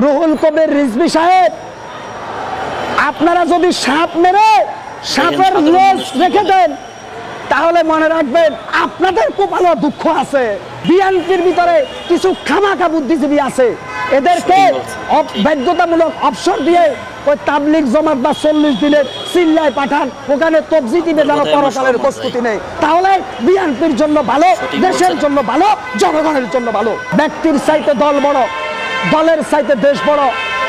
রুহুল কবির রিজভি সাহেব আপনারা যদি সাপ মেরে সাপের লেজ মানুষ রেখে দেন তাহলে মনে রাখবেন আপনাদের কপালে দুঃখ আছে। বিএনপির ভিতরে কিছু খামাখা বুদ্ধিজীবী আছে। এদেরকে সত্যি বলছেন। বাধ্যতামূলক অবসর দিয়ে ওই তাবলিক জমাত বা চল্লিশ দিনের চিল্লায় পাঠান ওখানে তবজি দিবে যেন পরকালের প্রস্তুতি নেই। তাহলে বিএনপির জন্য ভালো দেশের জন্য ভালো জনগণের জন্য ভালো। ব্যক্তির চাইতে দল বড় দলের চাইতে দেশ বড়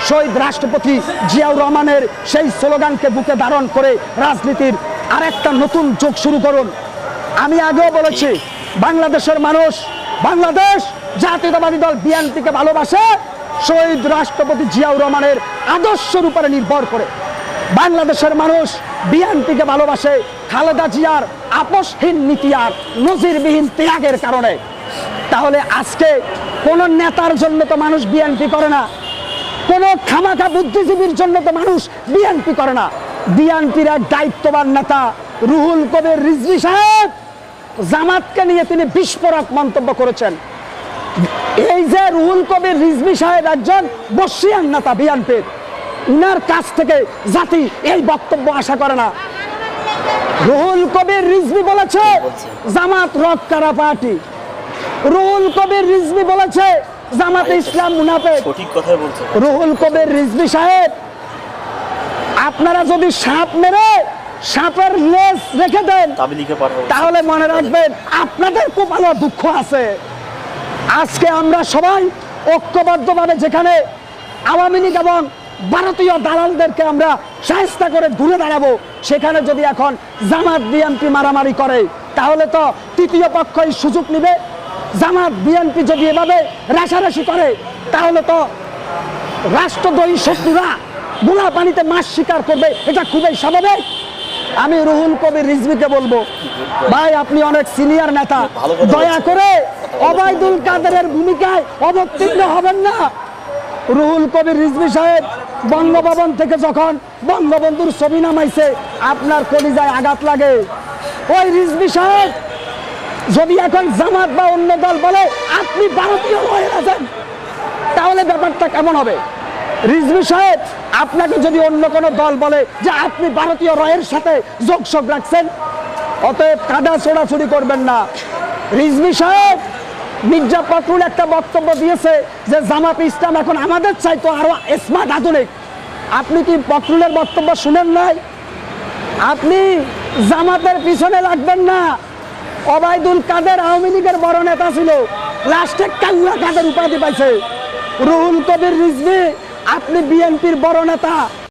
শহীদ রাষ্ট্রপতি জিয়াউর রহমানের সেই স্লোগানকে বুকে ধারণ করে রাজনীতির আরেকটা নতুন যুগ শুরু করুন। আমি আগেও বলেছি, বাংলাদেশের মানুষ, বাংলাদেশ জাতীয়তাবাদী দল বিএনপিকে ভালোবাসে, শহীদ রাষ্ট্রপতি জিয়াউর রহমানের আদর্শের উপরে নির্ভর করে। বাংলাদেশের মানুষ বিএনপিকে ভালোবাসে খালেদা জিয়ার আপসহীন নীতি আর নজিরবিহীন ত্যাগের কারণে। তাহলে আজকে কোন নেতার জন্য তো মানুষ বিএনপি করে না। কোন খামাখা বুদ্ধিজীবীর জন্য তো মানুষ বিএনপি করে না। বিএনপির এক দায়িত্ববান নেতা রুহুল কবির রিজভি সাহেব জামাতকে নিয়ে তিনি বিস্ফোরক মন্তব্য করেছেন। এই যে রুহুল কবির রিজভি সাহেব একজন বর্ষিয়ান নেতা বিএনপির উনার কাছ থেকে জাতি এই বক্তব্য আশা করে না। রুহুল কবির রিজভি বলেছে জামাত রক কারা পার্টি। রুহুল কবির রিজভি বলেছে জামাত ইসলাম মুনাফেক। সঠিক কথাই বলছেন রুহুল কবির রিজভি সাহেব আপনারা যদি সাপ মেরে সাপের লেজ রেখে দেন তাহলে মনে রাখবেন আপনাদের কপালে দুঃখ আছে। আজকে আমরা সবাই ঐক্যবদ্ধভাবে যেখানে আওয়ামী লীগ এবং ভারতীয় দালালদেরকে আমরা সাহেস্তা করে ঘুরে দাঁড়াবো সেখানে যদি এখন জামাত বিএনপি মারামারি করে তাহলে তো তৃতীয় পক্ষই সুযোগ নিবে। জামাত বিএনপি যদি এভাবে রাশারাশি করে তাহলে তো রাষ্ট্রদ্রোহী শত্রুরা বুলা পানিতে মাছ শিকার করবে এটা খুবই স্বাভাবিক। আমি রুহুল কবির রিজভিকে বলব ভাই আপনি অনেক সিনিয়র নেতা। দয়া করে অবায়দুল কাদেরের ভূমিকায় অবতীর্ণ হবেন না। রুহুল কবির রিজভি সাহেব বঙ্গভবন থেকে যখন বঙ্গবন্ধুর ছবি নামাইছে আপনার কলিজায় আঘাত লাগে। ওই রিজভি সাহেব যদি এখন জামাত বা অন্য দল বলে, আপনি ভারতীয় হয়ে আছেন তাহলে ব্যাপারটা কেমন হবে? রিজভি সাহেব, আপনাকে যদি অন্য কোনো দল বলে যে, আপনি ভারতীয় রয়ের সাথে যোগসোগ রাখছেন অতএব কাদা ছোড়াছুড়ি করবেন না। রিজভি সাহেব, মির্জা ফখরুল একটা বক্তব্য দিয়েছে যে, জামাত ইসলাম এখন আমাদের চাইতো আরও স্মার্ট আধুনিক। আপনি কি ফখরুলের বক্তব্য শুনেন নাই? আপনি জামাতের পিছনে লাগবেন না। অবায়দুল কাদের আওয়ামী লীগের বড় নেতা ছিল। লাস্টে কাল্লা কাদের উপাধি পাইছে। রুহুল কবির রিজভি, আপনি বিএনপির বড় নেতা।